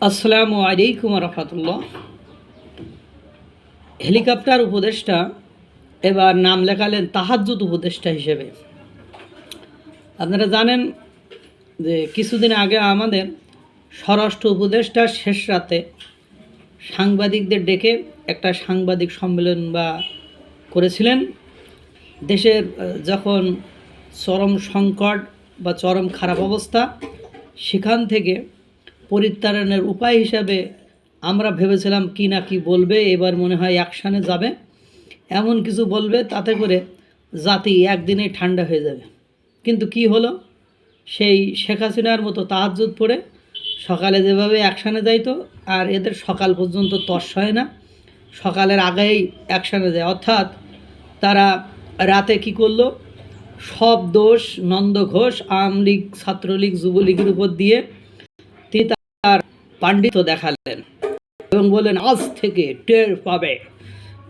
আসসালামু আলাইকুম রহমতুল্লাহ। হেলিকপ্টার উপদেষ্টা এবার নাম লেখালেন তাহাজ্জুদ উপদেষ্টা হিসেবে। আপনারা জানেন যে কিছুদিন আগে আমাদের স্বরাষ্ট্র উপদেষ্টার শেষ রাতে সাংবাদিকদের ডেকে একটা সাংবাদিক সম্মেলন বা করেছিলেন। দেশের যখন চরম সংকট বা চরম খারাপ অবস্থা, সেখান থেকে পরিত্রাণের উপায় হিসাবে আমরা ভেবেছিলাম কি না কি বলবে, এবার মনে হয় অ্যাকশানে যাবে। এমন কিছু বলবে তাতে করে জাতি একদিনেই ঠান্ডা হয়ে যাবে। কিন্তু কি হলো? সেই শেখ হাসিনার মতো তাহাজ্জুদ পড়ে সকালে যেভাবে অ্যাকশানে যাইতো, আর এদের সকাল পর্যন্ত তস হয় না। সকালের আগেই অ্যাকশানে যায়। অর্থাৎ তারা রাতে কি করল? সব দোষ, নন্দ ঘোষ, আওয়ামী লীগ, ছাত্রলীগ, যুবলীগের উপর দিয়ে পাণ্ডিত্য দেখালেন এবং বললেন, আজ থেকে টের পাবে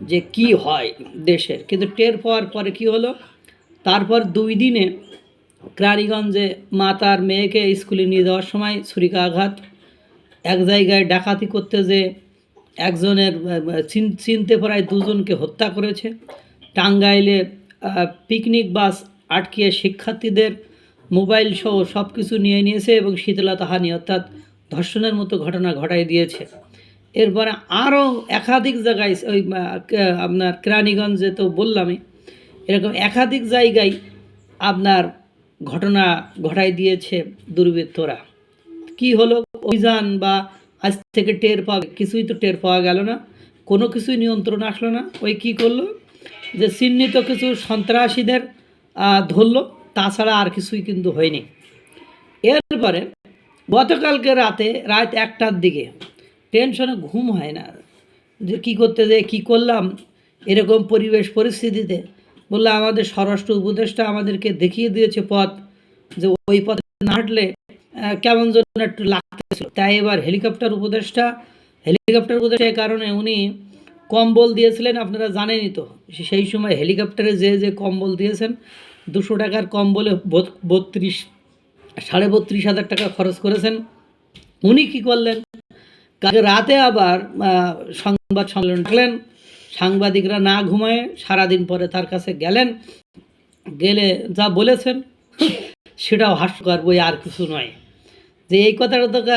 যে কি হয় দেশের। কিন্তু টের পাওয়ার পরে কি হলো? তারপর দুই দিনে ক্রানীগঞ্জে মা তার মেয়েকে স্কুলে নিয়ে যাওয়ার সময় ছুরিকাঘাত, এক জায়গায় ডাকাতি করতে যে একজনের চিন- চিনতে প্রায় দুজনকে হত্যা করেছে। টাঙ্গাইলে পিকনিক বাস আটকিয়ে শিক্ষার্থীদের মোবাইল সহ সব কিছু নিয়ে নিয়েছে এবং শীতলতাহানি, অর্থাৎ ধর্ষণের মতো ঘটনা ঘটাই দিয়েছে। এরপরে আরও একাধিক জায়গায় ওই আপনার কেরানীগঞ্জে তো বললামই, এরকম একাধিক জায়গায় আপনার ঘটনা ঘটাই দিয়েছে দুর্বৃত্তরা। কি হলো? অভিযান বা আজ থেকে টের পাওয়া, কিছুই তো টের পাওয়া গেল না। কোনো কিছুই নিয়ন্ত্রণ আসলো না। ওই কি করল? যে চিহ্নিত কিছু সন্ত্রাসীদের ধরলো। তাছাড়া আর কিছুই কিন্তু হয়নি। এরপরে গতকালকে রাতে, রাত একটার দিকে, টেনশনে ঘুম হয় না। যে কি করতে যে কি করলাম, এরকম পরিবেশ পরিস্থিতিতে বলল, আমাদের স্বরাষ্ট্র উপদেষ্টা আমাদেরকে দেখিয়ে দিয়েছে পথ যে ওই পথে না হাঁটলে কেমন যেন একটু লাগতেছিল। তাই এবার হেলিকপ্টার উপদেষ্টা হেলিকপ্টার উপদেষ্টা কারণে উনি কম্বল দিয়েছিলেন, আপনারা জানেনই তো, সেই সময় হেলিকপ্টারে যে যে কম্বল দিয়েছেন, দুশো টাকার কম্বলে বত- বত্রিশ সাড়ে বত্রিশ হাজার টাকা খরচ করেছেন। উনি কি করলেন? কালকে রাতে আবার সংবাদ সম্মেলন ডাকলেন। সাংবাদিকরা না ঘুমায় সারাদিন পরে তার কাছে গেলেন। গেলে যা বলেছেন, সেটাও হাস্যকর বই আর কিছু নয়। যে এই কথাটা তো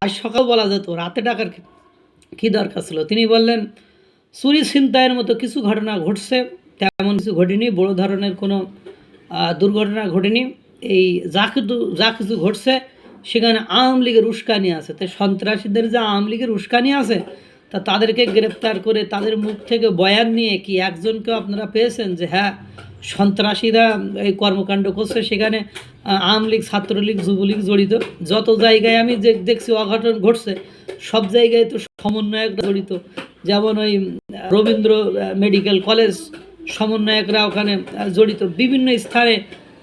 আজ সকাল বলা যেত, রাতে ডাকার কি- কি দরকার ছিল? তিনি বললেন, চুরি ছিনতাইয়ের মতো কিছু ঘটনা ঘটছে, তেমন কিছু ঘটেনি, বড় ধরনের কোনো দুর্ঘটনা ঘটেনি। এই যা কিছু ঘটছে, সেখানে আওয়ামী লীগের উস্কানি আছে। তাই সন্ত্রাসীদের যে আওয়ামী লীগের উস্কানি আছে, তা তাদেরকে গ্রেপ্তার করে তাদের মুখ থেকে বয়ান নিয়ে কি একজনকে আপনারা পেয়েছেন যে হ্যাঁ সন্ত্রাসীরা এই কর্মকাণ্ড করছে, সেখানে আওয়ামী লীগ, ছাত্রলীগ, যুবলীগ জড়িত। যত জায়গায় আমি যে দেখছি অঘটন ঘটছে, সব জায়গায় তো সমন্বয়করা জড়িত। যেমন ওই রবীন্দ্র মেডিকেল কলেজ, সমন্বয়করা ওখানে জড়িত। বিভিন্ন স্থানে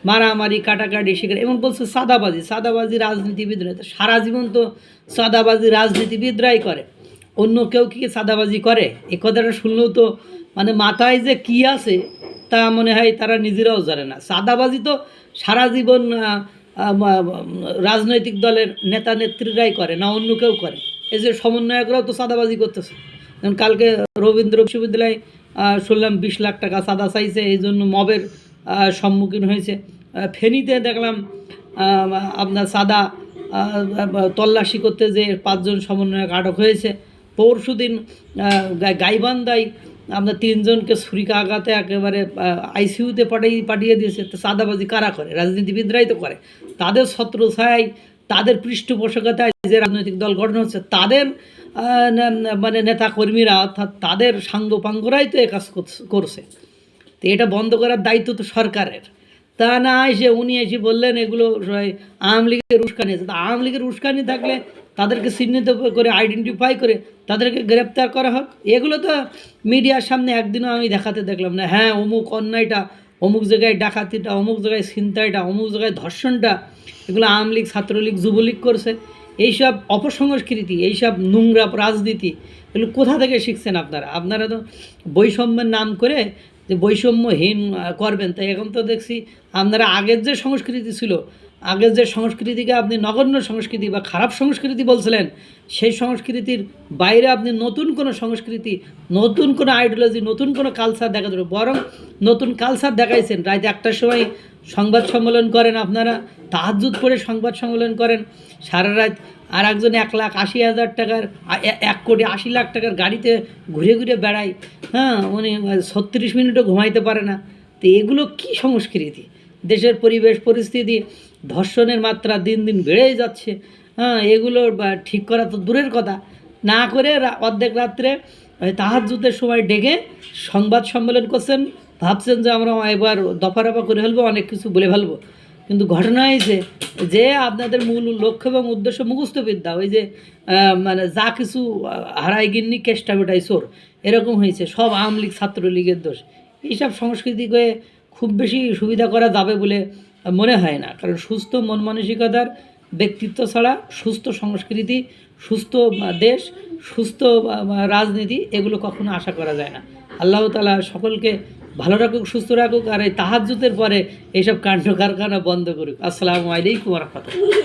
মারামারি, কাটাকাটি সেখানে এবং বলছে সাদাবাজি। সাদাবাজি রাজনীতিবিদরা সারা জীবন তো সাদাবাজি রাজনীতিবিদরাই করে। অন্য কেউ কি সাদাবাজি করে? এ কথাটা শুনলেও তো মানে মাথায় যে কি আছে, তা মনে হয় তারা নিজেরাও জানে না। সাদাবাজি তো সারা জীবন রাজনৈতিক দলের নেতা নেত্রীরাই করে, না অন্য কেউ করে। এই যে সমন্বয়করাও তো সাদাবাজি করতেছে। যেমন কালকে রবীন্দ্র বিশ্ববিদ্যালয় শুনলাম বিশ লাখ টাকা সাদা চাইছে, এই জন্য মবের সম্মুখীন হয়েছে। ফেনীতে দেখলাম আপনার সাদা তল্লাশি করতে যে পাঁচজন সমন্বয়ক আটক হয়েছে। পরশু দিন গাইবান্ধায় আপনার তিনজনকে ছুরিকা আঘাতে একেবারে আইসিইউতে পাঠিয়ে পাঠিয়ে দিয়েছে। তো সাদাবাজি কারা করে? রাজনীতিবিদরাই তো করে। তাদের ছত্র ছায় তাদের পৃষ্ঠপোষকতায় যে রাজনৈতিক দল গঠন হচ্ছে, তাদের মানে নেতা কর্মীরা অর্থাৎ তাদের সাঙ্গপাঙ্গরাই তো এ কাজ করছে। তো এটা বন্ধ করার দায়িত্ব তো সরকারের। তা না এসে উনি এসে বললেন, এগুলো আওয়ামী লীগের উস্কানি আছে। তা আওয়ামী লীগের উস্কানি থাকলে তাদেরকে চিহ্নিত করে আইডেন্টিফাই করে তাদেরকে গ্রেপ্তার করা হোক। এগুলো তো মিডিয়ার সামনে একদিনও আমি দেখাতে দেখলাম না। হ্যাঁ অমুক অন্যায়টা, অমুক জায়গায় ডাকাতিটা, অমুক জায়গায় ছিনতাইটা, অমুক জায়গায় ধর্ষণটা, এগুলো আওয়ামী লীগ, ছাত্রলীগ, যুবলীগ করছে। এইসব অপসংস্কৃতি, এইসব নোংরা রাজনীতি, এগুলো কোথা থেকে শিখছেন আপনারা? আপনারা তো বৈষম্যের নাম করে বৈষম্যহীন করবেন। তাই এখন তো দেখছি আপনারা আগের যে সংস্কৃতি ছিল আগে যে সংস্কৃতিকে আপনি নগণ্য সংস্কৃতি বা খারাপ সংস্কৃতি বলছিলেন, সেই সংস্কৃতির বাইরে আপনি নতুন কোনো সংস্কৃতি, নতুন কোনো আইডিওলজি নতুন কোনো কালচার দেখা যাবে বরং নতুন কালচার দেখাইছেন। রাত একটার সময় সংবাদ সম্মেলন করেন আপনারা তাহাজুদ করে সংবাদ সম্মেলন করেন। সারা রাত আর একজন এক লাখ আশি হাজার টাকার এক কোটি আশি লাখ টাকার গাড়িতে ঘুরে ঘুরে বেড়ায় হ্যাঁ উনি ছত্রিশ মিনিটও ঘুমাইতে পারে না। তো এগুলো কি সংস্কৃতি? দেশের পরিবেশ পরিস্থিতি, ধর্ষণের মাত্রা দিন দিন বেড়েই যাচ্ছে। হ্যাঁ এগুলো ঠিক করা তো দূরের কথা। না করে অর্ধেক রাত্রে তাহাজুদের সময় ডেকে সংবাদ সম্মেলন করছেন। ভাবছেন যে আমরা এবার দফা রফা করে ফেলব, অনেক কিছু বলে ফেলব। কিন্তু ঘটনা হয়েছে যে আপনাদের মূল লক্ষ্য এবং উদ্দেশ্য মুখস্থ বিদ্যা, ওই যে মানে যা কিছু হারাই গিন্নি, কেষ্টা বেটাই চোর, এরকম হয়েছে। সব আওয়ামী লীগ ছাত্রলীগের দোষ। এইসব সংস্কৃতি সংস্কৃতিকে খুব বেশি সুবিধা করা যাবে বলে মনে হয় না। কারণ সুস্থ মন মানসিকতার ব্যক্তিত্ব ছাড়া সুস্থ সংস্কৃতি, সুস্থ দেশ, সুস্থ রাজনীতি এগুলো কখনো আশা করা যায় না। আল্লাহ তালা সকলকে ভালো রাখুক, সুস্থ রাখুক, আর এই তাহাজুতের পরে এইসব কাণ্ড কারখানা বন্ধ করুক। আসসালামু আলাইকুম রহমতুল্লাহ।